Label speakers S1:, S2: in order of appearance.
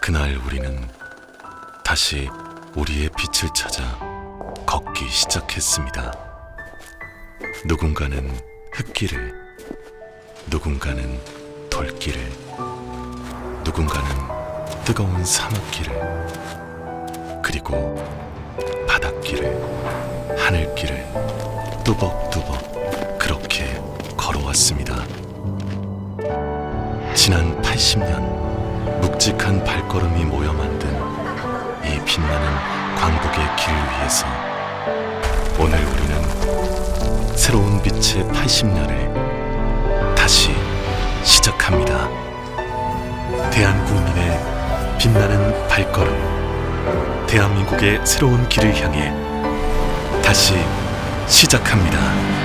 S1: 그날 우리는 다시 우리의 빛을 찾아 걷기 시작했습니다. 누군가는 흙길을, 누군가는 돌길을, 누군가는 뜨거운 사막길을, 그리고 바닷길을, 하늘길을 뚜벅뚜벅 그렇게 걸어왔습니다. 지난 80년 묵직한 발걸음이 모여 만든 이 빛나는 광복의 길 위에서 오늘 우리는 새로운 빛의 80년을 발걸음, 대한민국의 새로운 길을 향해 다시 시작합니다.